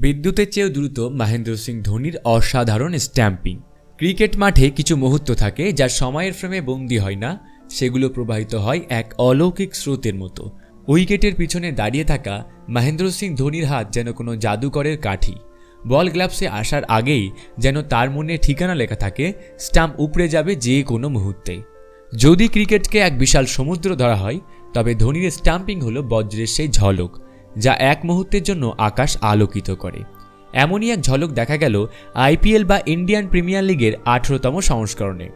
বিদ্যুতের চেয়েও দ্রুত মহেন্দ্র সিং ধোনির অসাধারণ স্ট্যাম্পিং ক্রিকেট মাঠে কিছু মুহূর্ত থাকে যা সময়ের ফ্রেমে বন্দি হয় না, সেগুলো প্রবাহিত হয় এক অলৌকিক স্রোতের মতো। উইকেটের পিছনে দাঁড়িয়ে থাকা মহেন্দ্র সিং ধোনির হাত যেন কোনো জাদুকরের কাঠি। বল গ্লাভসে আসার আগেই যেন তার মনে ঠিকানা লেখা থাকে স্টাম্প উপড়ে যাবে যে কোনো মুহূর্তে। যদি ক্রিকেটকে এক বিশাল সমুদ্র ধরা হয়, তবে ধোনির স্টাম্পিং হলো বজ্রের সেই ঝলক। যা এক মুহূর্তের জন্য আকাশ আলোকিত করে। এমনই এক ঝলক দেখা গেল আইপিএল বা ইন্ডিয়ান প্রিমিয়ার লিগের আঠেরোতম সংস্করণে।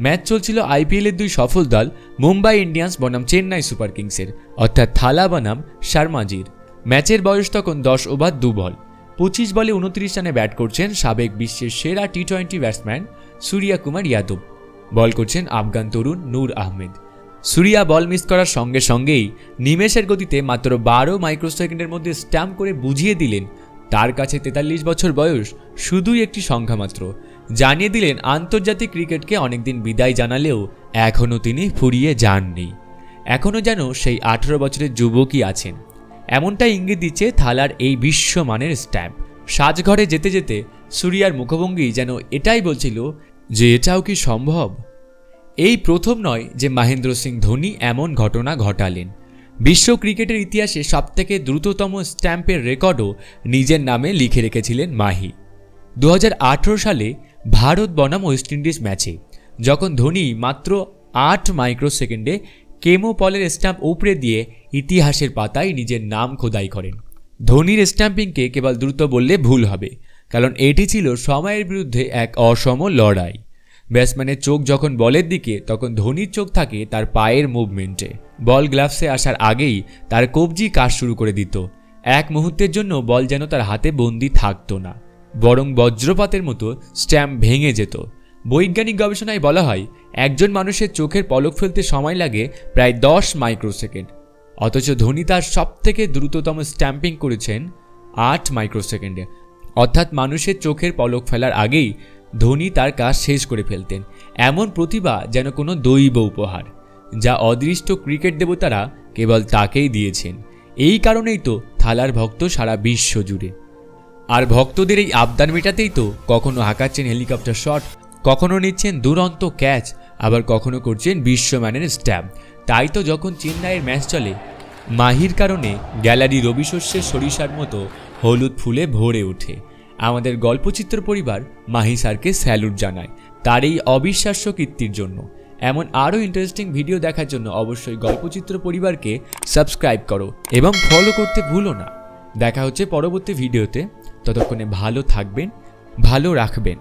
ম্যাচ চলছিল আইপিএলের দুই সফল দল মুম্বাই ইন্ডিয়ান্স বনাম চেন্নাই সুপার কিংসের, অর্থাৎ থালা বনাম শর্মাজির। ম্যাচের বয়স তখন দশ ওভার দু বল। পঁচিশ বলে উনত্রিশ রানে ব্যাট করছেন সাবেক বিশ্বের সেরা T twenty batsman Surya Kumar Yadav. Bowl করছেন আফগান তরুণ নূর আহমেদ। সুরিয়া বল মিস করার সঙ্গে সঙ্গেই নিমেষের গতিতে মাত্র বারো মাইক্রোসেকেন্ডের মধ্যে স্ট্যাম্প করে বুঝিয়ে দিলেন, তার কাছে তেতাল্লিশ বছর বয়স শুধুই একটি সংখ্যা মাত্র। জানিয়ে দিলেন, আন্তর্জাতিক ক্রিকেটকে অনেকদিন বিদায় জানালেও এখনও তিনি ফুরিয়ে যাননি। এখনও যেন সেই আঠেরো বছরের যুবকই আছেন। এমনটাই ইঙ্গিত দিচ্ছে থালার এই বিশ্বমানের স্ট্যাম্প। সাজঘরে যেতে যেতে সুরিয়ার মুখভঙ্গি যেন এটাই বলছিল যে, এটাও কি সম্ভব? এই প্রথম নয় যে মহেন্দ্র সিং ধোনি এমন ঘটনা ঘটালেন। বিশ্ব ক্রিকেটের ইতিহাসে সবথেকে দ্রুততম স্ট্যাম্পের রেকর্ডও নিজের নামে লিখে রেখেছিলেন মাহি। দু হাজার আঠেরো সালে ভারত বনাম ওয়েস্ট ইন্ডিজ ম্যাচে, যখন ধোনি মাত্র আট মাইক্রো সেকেন্ডে কেমো পলের স্ট্যাম্প উপড়ে দিয়ে ইতিহাসের পাতায় নিজের নাম খোদাই করেন। ধোনির স্ট্যাম্পিংকে কেবল দ্রুত বললে ভুল হবে, কারণ এটি ছিল সময়ের বিরুদ্ধে এক অসম লড়াই। ব্যাটসম্যানের চোখ যখন বলের দিকে, তখন ধোনির চোখ থাকে তার পায়ের মুভমেন্টে। বল গ্লাভসে আসার আগেই তার কবজি কাজ শুরু করে দিত। এক মুহূর্তের জন্য বল যেন তার হাতে বন্দি থাকতো না। বরং বজ্রপাতের মতো স্ট্যাম্প ভেঙে যেত। বৈজ্ঞানিক গবেষণায় বলা হয়, একজন মানুষের চোখের পলক ফেলতে সময় লাগে প্রায় দশ মাইক্রোসেকেন্ড। অথচ ধোনি তার সবথেকে দ্রুততম স্ট্যাম্পিং করেছেন আট মাইক্রোসেকেন্ডে। অর্থাৎ মানুষের চোখের পলক ফেলার আগেই ধোনি তার কাজ শেষ করে ফেলতেন। এমন প্রতিভা যেন কোনো দৈব উপহার, যা অদৃষ্ট ক্রিকেট দেবতারা কেবল তাকেই দিয়েছেন। এই কারণেই তো থালার ভক্ত সারা বিশ্ব জুড়ে। আর ভক্তদের এই আবদার মেটাতেই তো কখনো হাঁকাচ্ছেন হেলিকপ্টার শট, কখনো নিচ্ছেন দুরন্ত ক্যাচ, আবার কখনো করছেন বিশ্বম্যানের স্ট্যাম্প। তাই তো যখন চেন্নাইয়ের ম্যাচ চলে, মাহির কারণে গ্যালারি রবি শস্যের সরিষার মতো হলুদ ফুলে ভরে ওঠে। আমাদের গল্পচিত্র পরিবার মাহি স্যারকে স্যালুট জানায় তার এই অবিশ্বাস্য কীর্তির জন্য। এমন আরও ইন্টারেস্টিং ভিডিও দেখার জন্য অবশ্যই গল্পচিত্র পরিবারকে সাবস্ক্রাইব করো এবং ফলো করতে ভুলো না। দেখা হচ্ছে পরবর্তী ভিডিওতে ততক্ষণে ভালো থাকবেন, ভালো রাখবেন।